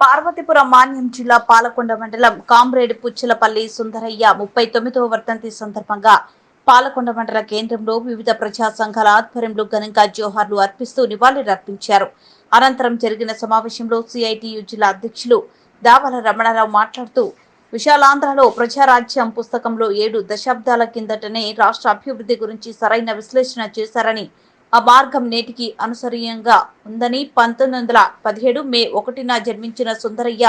పార్వతీపురం మాన్యం జిల్లా పాలకొండ మండలం కామ్రేడ్ పుచ్చలపల్లి సుందరయ్య ముప్పై తొమ్మిదవ వర్ధంతి సందర్భంగా పాలకొండ మండల కేంద్రంలో వివిధ ప్రజా సంఘాల ఆధ్వర్యంలో ఘనంగా జోహార్లు అర్పిస్తూ నివాళులర్పించారు అనంతరం జరిగిన సమావేశంలో సిఐటియు జిల్లా అధ్యక్షులు దావల రమణారావు మాట్లాడుతూ విశాలాంధ్రలో ప్రజారాజ్యం పుస్తకంలో ఏడు దశాబ్దాల కిందటనే రాష్ట్ర అభివృద్ధి గురించి సరైన విశ్లేషణ చేశారని ఆ మార్గం నేటికి అనుసరీయంగా ఉందని పంతొమ్మిది వందల పదిహేడు మే ఒకటిన జన్మించిన సుందరయ్య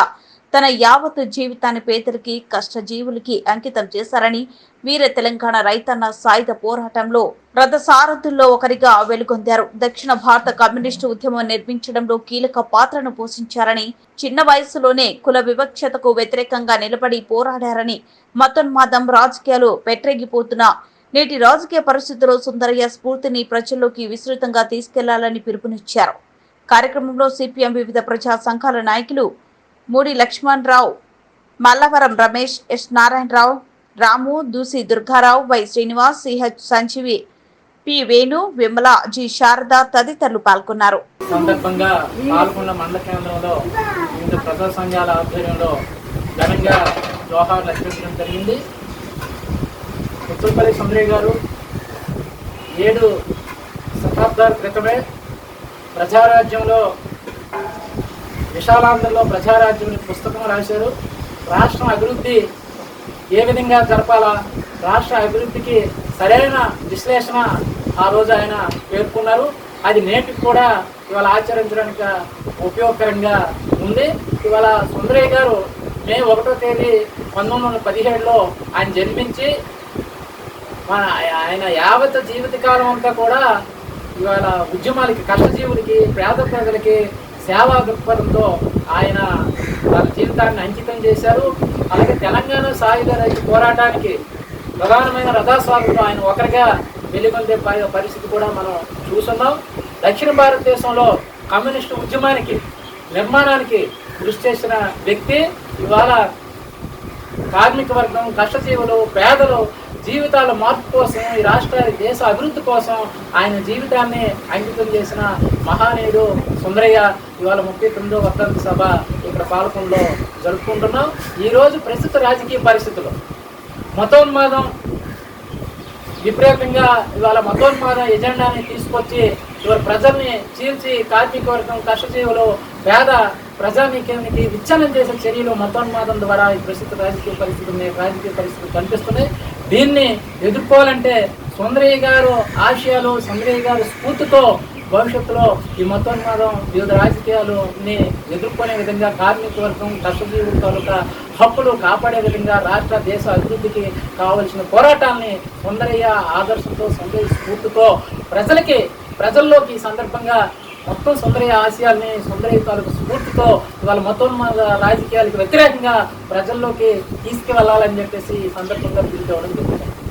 తన యావత్ జీవితాన్ని పేదలకి కష్టజీవులకి అంకితం చేశారని వీర తెలంగాణ రైతన్న సాయుధ పోరాటంలో రథసారథుల్లో ఒకరిగా వెలుగొందారు. దక్షిణ భారత కమ్యూనిస్టు ఉద్యమం నిర్మించడంలో కీలక పాత్రను పోషించారని చిన్న వయసులోనే కుల వివక్షతకు వ్యతిరేకంగా నిలబడి పోరాడారని మతోన్మాదం రాజకీయాలు పెట్టెగిపోతున్న నేటి రాజకీయ పరిస్థితుల్లో సుందరయ్య స్ఫూర్తిని ప్రజల్లోకి విస్తృతంగా తీసుకెళ్ళాలని పిలుపునిచ్చారు. కార్యక్రమంలో సిపిఎం వివిధ ప్రజా సంఘాల నాయకులు Moodi Lakshmanarao Mallavaram Ramesh S Narayanarao Ramu Doosi Durgarao Y Srinivas CH Sanjeevi P Venu Vimala G Sharada తదితరులు పాల్గొన్నారు. సందర్భంగా పాల్గొన్న మండల కేంద్రంలో వివిధ ప్రజా సంఘాల ఆధ్వర్యంలో ఘనంగా జరిగింది. ఉత్తరపల్లి సుందరయ్య గారు ఏడు శతాబ్దాల క్రితమే ప్రజారాజ్యంలో విశాలాంధ్రలో ప్రజారాజ్యం పుస్తకం రాశారు. రాష్ట్రం అభివృద్ధి ఏ విధంగా జరపాలా రాష్ట్ర అభివృద్ధికి సరైన విశ్లేషణ ఆ రోజు ఆయన పేర్కొన్నారు. అది నేటికి కూడా ఇవాళ ఆచరించడానికి ఉపయోగకరంగా ఉంది. ఇవాళ సుందరయ్య గారు మే ఒకటో తేదీ పంతొమ్మిది వందల పదిహేడులో ఆయన జన్మించి మన ఆయన యావత్ జీవితకాలం అంతా కూడా ఇవాళ ఉద్యమాలకి కష్టజీవులకి పేద ప్రజలకి సేవా దృక్పథంతో ఆయన వాళ్ళ జీవితాన్ని అంకితం చేశారు. అలాగే తెలంగాణ సాయుధ రైతు పోరాటానికి ప్రధానమైన రథాస్వాములు ఆయన ఒకరిగా వెలుగొందే పరిస్థితి కూడా మనం చూస్తున్నాం. దక్షిణ భారతదేశంలో కమ్యూనిస్టు ఉద్యమానికి నిర్మాణానికి కృషి చేసిన వ్యక్తి. ఇవాళ కార్మిక వర్గం కష్టజీవులు పేదలు జీవితాల మార్పు కోసం ఈ రాష్ట్ర దేశ అభివృద్ధి కోసం ఆయన జీవితాన్ని అంకితం చేసిన మహానీయుడు సుందరయ్య ఇవాళ ముప్పై తొమ్మిదో వర్ధంతి సభ ఇక్కడ పాల్గొనలో జరుపుకుంటున్నాం. ఈరోజు ప్రస్తుత రాజకీయ పరిస్థితులు. మతోన్మాదం విపరీతంగా ఇవాళ మతోన్మాదం ఎజెండాని తీసుకొచ్చి ఇవాళ ప్రజల్ని చీల్చి కార్మిక వర్గం కష్టజీవులు పేద ప్రజానీకానికి విచ్ఛిన్నం చేసే చర్యలు మతోన్మాదం ద్వారా ఈ ప్రస్తుత రాజకీయ పరిస్థితులు రాజకీయ పరిస్థితులు కనిపిస్తున్నాయి. దీన్ని ఎదుర్కోవాలంటే సుందరయ్య గారు ఆశయాలు సుందరయ్య గారు స్ఫూర్తితో భవిష్యత్తులో ఈ మతోన్మాదం వివిధ రాజకీయాలని ఎదుర్కొనే విధంగా కార్మిక వర్గం కష్టజీవుల తాలూకా హక్కులు కాపాడే విధంగా రాష్ట్ర దేశ అభివృద్ధికి కావలసిన పోరాటాన్ని సుందరయ్య ఆదర్శంతో సుందరయ్య స్ఫూర్తితో ప్రజలకి ప్రజల్లోకి ఈ సందర్భంగా మొత్తం సుందరయ్య ఆశయాల్ని సుందరయ్య తాలూకు స్ఫూర్తితో ఇవాళ మతోన్మాద రాజకీయాలకు వ్యతిరేకంగా ప్రజల్లోకి తీసుకువెళ్ళాలని చెప్పేసి ఈ సందర్భంగా పిలిచేవడం జరుగుతుంది